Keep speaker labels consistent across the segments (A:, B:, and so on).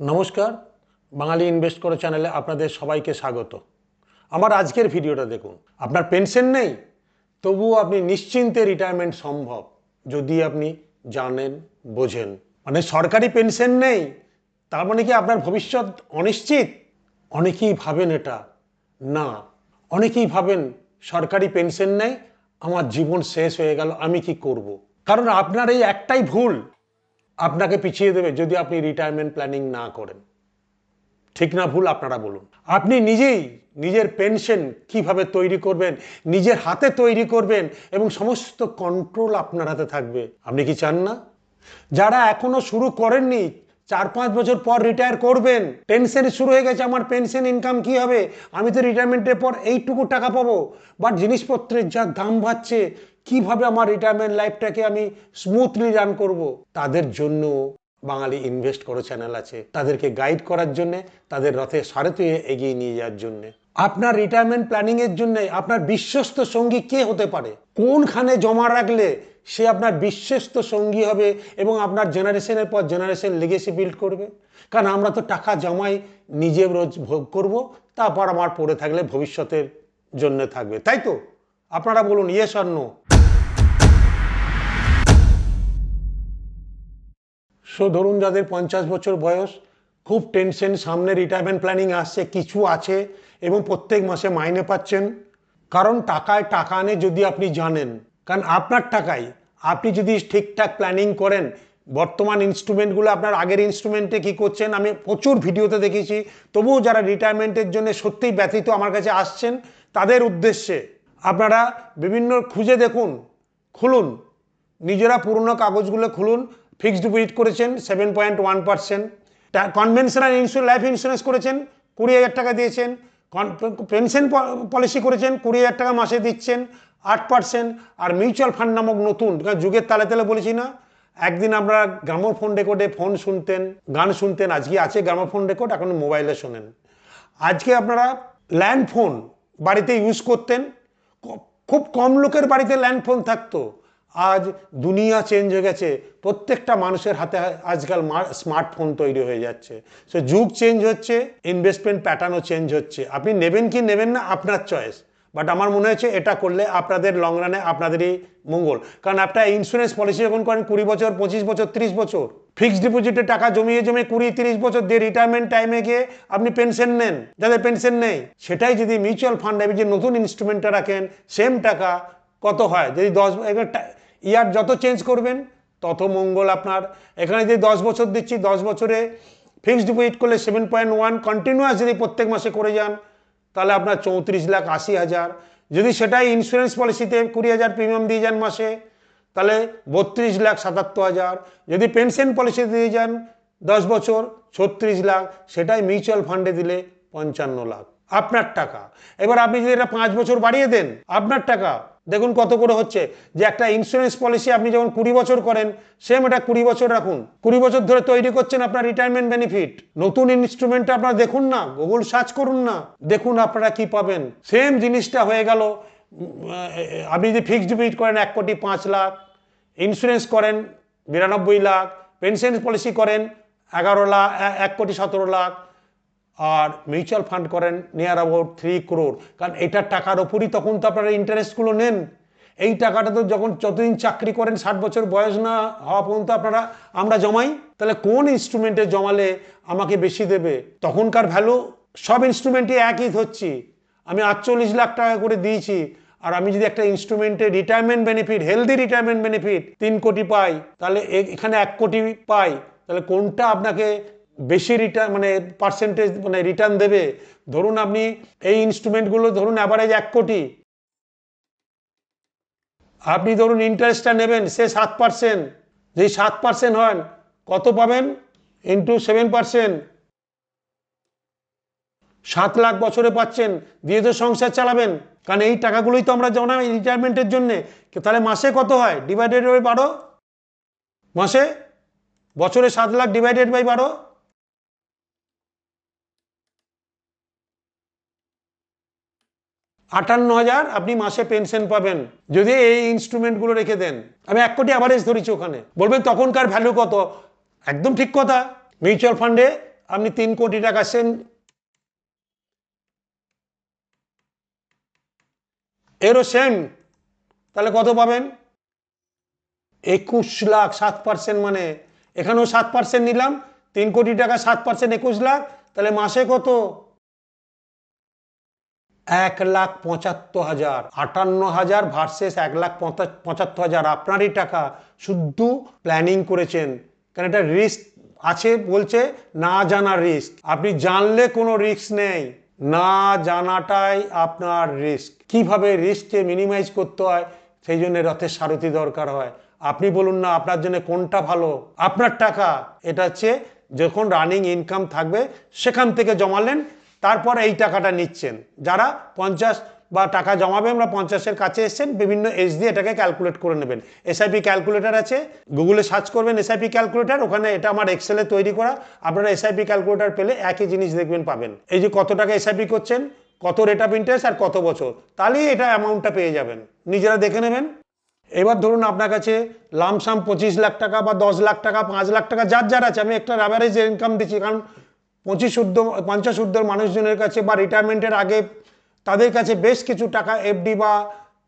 A: নমস্কার, বাঙালি ইনভেস্ট করো চ্যানেলে আপনাদের সবাইকে স্বাগত। আমার আজকের ভিডিওটা দেখুন। আপনার পেনশন নেই, তবুও আপনি নিশ্চিন্তে রিটায়ারমেন্ট সম্ভব, যদি আপনি জানেন, বোঝেন। মানে সরকারি পেনশন নেই, তার মানে কি আপনার ভবিষ্যৎ অনিশ্চিত? অনেকেই ভাবেন এটা। না, অনেকেই ভাবেন সরকারি পেনশন নেই, আমার জীবন শেষ হয়ে গেল, আমি কি করব। কারণ আপনার এই একটাই ভুল আপনাকে পিছিয়ে দেবে যদি আপনি রিটায়ারমেন্ট প্ল্যানিং না করেন। ঠিক না ভুল আপনারা বলুন। আপনি নিজেই নিজের পেনশন কীভাবে তৈরি করবেন, নিজের হাতে তৈরি করবেন এবং সমস্ত কন্ট্রোল আপনার হাতে থাকবে। আপনি কি চান না? যারা এখনও শুরু করেননি, চার পাঁচ বছর পর রিটায়ার করবেন। টেনশন শুরু হয়ে গেছে, আমার পেনশন ইনকাম কি হবে? আমি তো রিটায়ারমেন্টের পর এইটুকু টাকা পাবো। বাট জিনিসপত্রের যা দাম বাড়ছে কীভাবে আমার রিটায়ারমেন্ট লাইফটাকে আমি স্মুথলি রান করব? তাদের জন্য বাঙালি ইনভেস্ট করো চ্যানেল আছে। তাদেরকে গাইড করার জন্য, তাদের রথে হয়ে এগিয়ে নিয়ে যাওয়ার জন্য। আপনার রিটায়ারমেন্ট প্ল্যানিং এর জন্য আপনার বিশ্বস্ত সঙ্গী কে হতে পারে? কোনখানে জমা রাখলে সে আপনার বিশ্বস্ত সঙ্গী হবে এবং আপনার জেনারেশনের পর জেনারেশন লিগেসি বিল্ড করবে? কারণ আমরা তো টাকা জমাই, নিজে রোজ ভোগ করব, তারপর আমার পড়ে থাকলে ভবিষ্যতের জন্য থাকবে। তাই তো? আপনারা বলুন ইয়েস আর সো ধরুন যাদের পঞ্চাশ বছর বয়স, খুব টেনশন সামনে রিটায়ারমেন্ট প্ল্যানিং আসছে, কিছু আছে, এবং প্রত্যেক মাসে মাইনে পাচ্ছেন। কারণ টাকায় টাকা আনে যদি আপনি জানেন। কারণ আপনার টাকায় আপনি যদি ঠিকঠাক প্ল্যানিং করেন, বর্তমান ইনস্ট্রুমেন্টগুলো আপনার আগের ইনস্ট্রুমেন্টে কি করছেন, আমি প্রচুর ভিডিওতে দেখেছি। তবুও যারা রিটায়ারমেন্টের জন্য সত্যিই ব্যথিত আমার কাছে আসছেন, তাদের উদ্দেশ্যে আপনারা বিভিন্ন খুঁজে দেখুন, খুলুন। নিজেরা পুরনো কাগজগুলো খুলুন ফিক্সড ডিপোজিট করেছেন seven point one percent conventional insure life insurance করেছেন, কুড়ি হাজার টাকা দিয়েছেন। পেনশন পলিসি করেছেন, কুড়ি হাজার টাকা মাসে দিচ্ছেন, আট পার্সেন্ট আর মিউচুয়াল ফান্ড নামক নতুন যুগের তালে তালে বলেছি না, একদিন আপনারা গ্রামোফোন রেকর্ডে ফোন শুনতেন, গান শুনতেন, আজকে আছে গ্রামোফোন রেকর্ড এখন মোবাইলে শোনেন। আজকে আপনারা ল্যান্ড ফোন বাড়িতে ইউজ করতেন খুব কম লোকের বাড়িতে ল্যান্ড ফোন থাকতো। আজ দুনিয়া চেঞ্জ হয়ে গেছে। প্রত্যেকটা মানুষের হাতে আজকাল স্মার্টফোন তৈরি হয়ে যাচ্ছে। সো যুগ চেঞ্জ হচ্ছে ইনভেস্টমেন্ট প্যাটার্নও চেঞ্জ হচ্ছে। আপনি নেবেন কি নেবেন না, আপনার চয়েস বাট আমার মনে হচ্ছে এটা করলে আপনাদের লং রানে আপনাদেরই মঙ্গল। কারণ একটা ইন্স্যুরেন্স পলিসি যখন করেন, কুড়ি বছর, পঁচিশ বছর, ত্রিশ বছর ফিক্সড ডিপোজিটে টাকা জমিয়ে জমিয়ে কুড়ি, তিরিশ বছর দিয়ে রিটায়ারমেন্ট টাইমে গিয়ে আপনি পেনশন নেন। যাদের পেনশন নেই, সেটাই যদি মিউচুয়াল ফান্ডে যে নতুন ইনস্ট্রুমেন্টটা রাখেন সেম টাকা কত হয়? যদি দশ ইয়ার যত চেঞ্জ করবেন, তত মঙ্গল আপনার। এখানে যদি দশ বছর দিচ্ছি, দশ বছরে ফিক্সড ডিপোজিট করলে সেভেন পয়েন্ট ওয়ান কন্টিনিউয়াস যদি প্রত্যেক মাসে করে যান, তাহলে আপনার চৌত্রিশ লাখ আশি হাজার। যদি সেটাই ইন্স্যুরেন্স পলিসিতে কুড়ি হাজার প্রিমিয়াম দিয়ে যান মাসে, তাহলে বত্রিশ লাখ সাতাত্তর হাজার। যদি পেনশন পলিসিতে দিয়ে যান দশ বছর, ছত্রিশ লাখ, সেটাই মিউচুয়াল ফান্ডে দিলে পঞ্চান্ন লাখ। আপনার টাকা। এবার আপনি যদি এটা পাঁচ বছর বাড়িয়ে দেন, আপনার টাকা দেখুন কত করে হচ্ছে। যে একটা ইন্স্যুরেন্স পলিসি আপনি যখন কুড়ি বছর করেন সেম এটা কুড়ি বছর রাখুন। কুড়ি বছর ধরে তৈরি করছেন আপনার রিটায়ারমেন্ট বেনিফিট নতুন ইনস্ট্রুমেন্টটা আপনারা দেখুন না গুগল সার্চ করুন না। দেখুন আপনারা কি পাবেন। সেম জিনিসটা হয়ে গেল আপনি যদি ফিক্সড ডিপোজিট করেন এক কোটি পাঁচ লাখ ইন্স্যুরেন্স করেন বিরানব্বই লাখ পেনশন পলিসি করেন এগারো লাখ এক কোটি সতেরো লাখ আর মিউচুয়াল ফান্ড করেন নিয়ার অ্যাবাউট থ্রি ক্রোর কারণ এটার টাকার ওপরই তখন তো আপনারা ইন্টারেস্টগুলো নেন। এই টাকাটা তো যখন যতদিন চাকরি করেন, ষাট বছর বয়স না হওয়া পর্যন্ত আপনারা, আমরা জমাই। তাহলে কোন ইনস্ট্রুমেন্টে জমালে আমাকে বেশি দেবে? তখনকার ভ্যালু সব ইনস্ট্রুমেন্টই একই ধরছি আমি আটচল্লিশ লাখ টাকা করে দিয়েছি। আর আমি যদি একটা ইনস্ট্রুমেন্টে retirement benefit healthy retirement benefit তিন কোটি পাই, তাহলে এখানে এক কোটি পাই। তাহলে কোনটা আপনাকে বেশি রিটার্ন মানে পার্সেন্টেজ মানে রিটার্ন দেবে। ধরুন আপনি এই ইনস্ট্রুমেন্টগুলো ধরুন অ্যাভারেজ এক কোটি। আপনি ধরুন ইন্টারেস্টটা নেবেন, সে সাত পার্সেন্ট যেই সাত পার্সেন্ট হন কত পাবেন? ইন্টু সেভেন পার্সেন্ট সাত লাখ বছরে পাচ্ছেন, দিয়ে তো সংসার চালাবেন। কারণ এই টাকাগুলোই তো আমরা জমাই রিটায়ারমেন্টের জন্যে। তাহলে মাসে কত হয়? ডিভাইডেড বাই বারো? মাসে? বছরে সাত লাখ ডিভাইডেড বাই বারো? আটান্ন হাজার আপনি মাসে পেনশন পাবেন। যদি এই ইনস্ট্রুমেন্টগুলো রেখে দেন। আমি এক কোটি অ্যাভারেজ ধরেছি ওখানে। বলবেন তখনকার ভ্যালু কত? একদম ঠিক কথা। মিউচুয়াল ফান্ডে আপনি তিন কোটি টাকা সেন এরও সেম তাহলে কত পাবেন? একুশ লাখ সাত পার্সেন্ট মানে। এখানেও সাত পার্সেন্ট নিলাম। তিন কোটি টাকা সাত পার্সেন্ট একুশ লাখ। তাহলে মাসে কত? এক লাখ পঁচাত্তর হাজার, আটান্ন হাজার ভার্সেস এক লাখ পঁচা- পঁচাত্তর হাজার। আপনারই টাকা শুদ্ধ প্ল্যানিং করেছেন। কারণ এটা রিস্ক আছে বলছে, না জানার রিস্ক আপনি জানলে কোনো রিস্ক নেই। না জানাটাই আপনার রিস্ক কীভাবে রিস্ককে মিনিমাইজ করতে হয়, সেই জন্য রথের সারথি দরকার হয়। আপনি বলুন না, আপনার জন্য কোনটা ভালো? আপনার টাকা, এটা হচ্ছে যখন রানিং ইনকাম থাকবে, সেখান থেকে জমালেন তারপর এই টাকাটা নিচ্ছেন। যারা পঞ্চাশ বা টাকা জমাবে, আমরা পঞ্চাশের কাছে এসছেন বিভিন্ন এজ দিয়ে এটাকে ক্যালকুলেট করে নেবেন। এসআইপি ক্যালকুলেটর আছে গুগলে সার্চ করবেন এসআইপি ক্যালকুলেটর ওখানে এটা আমার এক্সেলে তৈরি করা। আপনারা এসআইপি ক্যালকুলেটর পেলে একই জিনিস দেখবেন, পাবেন। এই যে কত টাকা এসআইপি করছেন, কত রেট অফ ইন্টারেস্ট আর কত বছর, তাহলেই এটা অ্যামাউন্টটা পেয়ে যাবেন। নিজেরা দেখে নেবেন। এবার ধরুন আপনার কাছে লামসাম পঁচিশ লাখ টাকা বা দশ লাখ টাকা, পাঁচ লাখ টাকা, যার যার আছে, আমি একটা অ্যাভারেজ ইনকাম দিচ্ছি, কারণ পঁচিশ ঊর্ধ্ব, পঞ্চাশ ঊর্ধ্বর মানুষজনের কাছে বা রিটায়ারমেন্টের আগে তাদের কাছে বেশ কিছু টাকা এফডি বা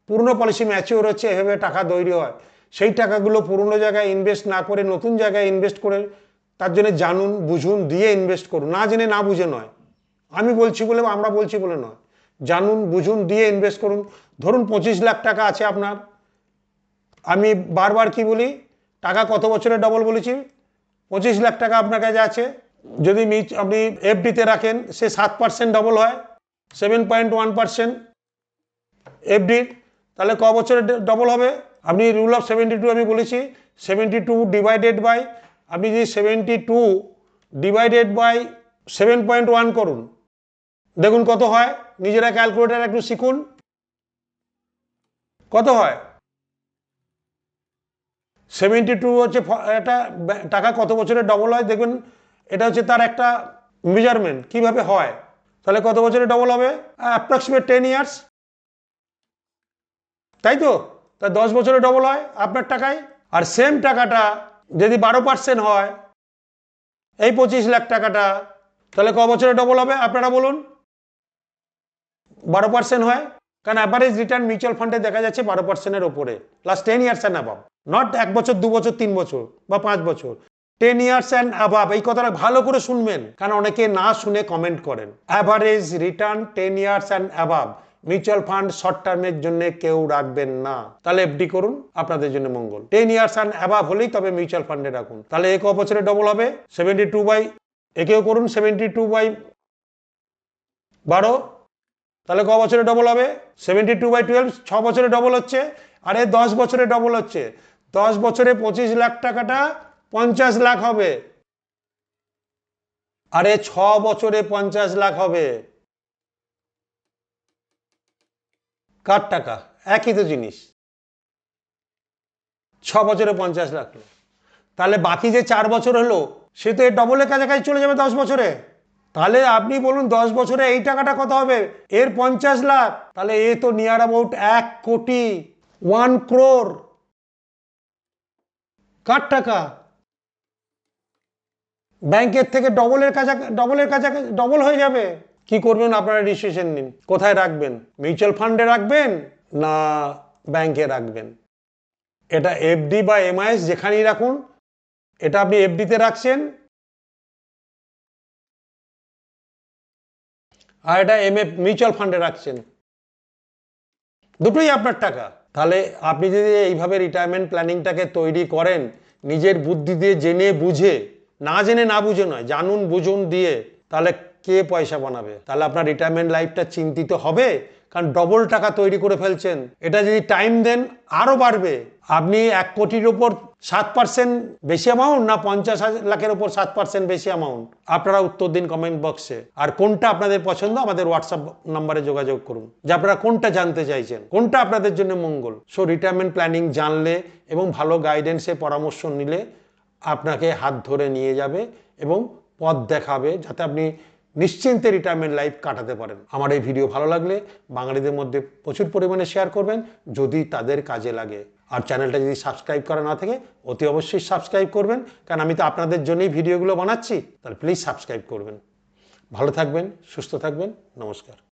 A: পুরনো পলিসি ম্যাচিওর হচ্ছে, এভাবে টাকা তৈরি হয়। সেই টাকাগুলো পুরনো জায়গায় ইনভেস্ট না করে, নতুন জায়গায় ইনভেস্ট করে তার জন্য জানুন, বুঝুন, দিয়ে ইনভেস্ট করুন। না জেনে না বুঝে নয়। আমি বলছি বলে, আমরা বলছি বলে নয়। জানুন, বুঝুন, দিয়ে ইনভেস্ট করুন। ধরুন পঁচিশ লাখ টাকা আছে আপনার। আমি বারবার কি বলি? টাকা কত বছরে ডবল বলেছি? পঁচিশ লাখ টাকা আপনার কাছে আছে। যদি আপনি এফডিতে রাখেন, সে সাত পার্সেন্ট ডবল হয় সেভেন পয়েন্ট ওয়ান পার্সেন্ট এফডির তাহলে ক বছরে ডবল হবে? আপনি রুল অফ সেভেন্টি টু আমি বলেছি সেভেন্টি টু ডিভাইডেড বাই আপনি যদি seventy two divided by seven point one করুন, দেখুন কত হয়, নিজেরা ক্যালকুলেটার একটু শিখুন। কত হয়? সেভেন্টি টু হচ্ছে ব্যা- টাকা কত বছরে ডবল হয়, দেখবেন এটা হচ্ছে তার একটা মেজারমেন্ট কীভাবে হয়? তাহলে কত বছরে ডবল হবে? অ্যাপ্রক্সিমেট টেন ইয়ার্স তাই তো? তা দশ বছরে ডবল হয় আপনার টাকায়। আর সেম টাকাটা যদি বারো পার্সেন্ট হয়, এই পঁচিশ লাখ টাকাটা, তাহলে ক বছরে ডবল হবে? আপনারা বলুন। বারো পার্সেন্ট হয়। কারণ অ্যাভারেজ রিটার্ন মিউচুয়াল ফান্ডে দেখা যাচ্ছে বারো পার্সেন্টের ওপরে। Last ten years and above not এক বছর, দু বছর, তিন বছর বা পাঁচ বছর। টেন ইয়ার্স অ্যান্ড অ্যাবাভ এই কথাটা ভালো করে শুনবেন। কারণ অনেকে না শুনে কমেন্ট করেন। Average return ten years and above mutual fund short টার্মের জন্য কেউ রাখবেন না। তাহলে এফডি করুন, আপনাদের জন্য মঙ্গল। টেন ইয়ার্স অ্যান্ড অ্যাবাভ হলেই তবে মিউচুয়াল ফান্ডে রাখুন। তাহলে এক বছরে ডবল হবে সেভেন্টি টু বাই একেও করুন সেভেন্টি টু বাই বারো। তাহলে ক বছরে ডবল হবে? সেভেন্টি টু বাই টুয়েলভ ছ বছরে ডবল হচ্ছে। আরে দশ বছরে ডবল হচ্ছে। দশ বছরে পঁচিশ লাখ টাকাটা পঞ্চাশ লাখ হবে। আরে ছ বছরে পঞ্চাশ লাখ হবে। কার টাকা? একই তো জিনিস। ছ বছরে পঞ্চাশ লাখ তাহলে বাকি যে চার বছর হলো, সে তো এর ডবলের কাছাকাছি চলে যাবে দশ বছরে। তাহলে আপনি বলুন, দশ বছরে এই টাকাটা কত হবে? এর পঞ্চাশ লাখ। তাহলে এ তো নিয়ার অ্যাবাউট এক কোটি ওয়ান ক্রোর কার টাকা? ব্যাংকের থেকে ডবলের কাছা, ডবলের কাছাকাছি ডবল হয়ে যাবে। কি করবেন আপনারা ডিসিশন নিন। কোথায় রাখবেন? মিউচুয়াল ফান্ডে রাখবেন না ব্যাংকে রাখবেন? এটা এফডি বা এমআইএস যেখানেই রাখুন, এটা আপনি এফডিতে রাখছেন। আর এটা এম এ মিউচুয়াল ফান্ডে রাখছেন। দুটোই আপনার টাকা। তাহলে আপনি যদি এইভাবে রিটায়ারমেন্ট প্ল্যানিংটাকে তৈরি করেন, নিজের বুদ্ধি দিয়ে জেনে বুঝে না জেনে না বুঝে নয়, জানুন বুঝুন দিয়ে তাহলে কে পয়সা বানাবে? তাহলে আপনার রিটায়ারমেন্ট লাইফটা চিন্তিত হবে, কারণ ডবল টাকা তৈরি করে ফেলছেন। এটা যদি টাইম দেন আরও বাড়বে। আপনি এক কোটির ওপর সাত পার্সেন্ট বেশি অ্যামাউন্ট না পঞ্চাশ লাখের ওপর সাত পার্সেন্ট বেশি অ্যামাউন্ট আপনারা উত্তর দিন কমেন্ট বক্সে আর কোনটা আপনাদের পছন্দ, আমাদের হোয়াটসঅ্যাপ নাম্বারে যোগাযোগ করুন, যে আপনারা কোনটা জানতে চাইছেন, কোনটা আপনাদের জন্য মঙ্গল। সো রিটায়ারমেন্ট প্ল্যানিং জানলে এবং ভালো গাইডেন্সে পরামর্শ নিলে আপনাকে হাত ধরে নিয়ে যাবে এবং পথ দেখাবে যাতে আপনি নিশ্চিন্তে রিটায়ারমেন্ট লাইফ কাটাতে পারেন। আমার এই ভিডিও ভালো লাগলে বাঙালিদের মধ্যে প্রচুর পরিমাণে শেয়ার করবেন যদি তাদের কাজে লাগে। আর চ্যানেলটা যদি সাবস্ক্রাইব করা না থাকে, অতি অবশ্যই সাবস্ক্রাইব করবেন। কারণ আমি তো আপনাদের জন্যই ভিডিওগুলো বানাচ্ছি, তাহলে প্লিজ সাবস্ক্রাইব করবেন। ভালো থাকবেন, সুস্থ থাকবেন, নমস্কার।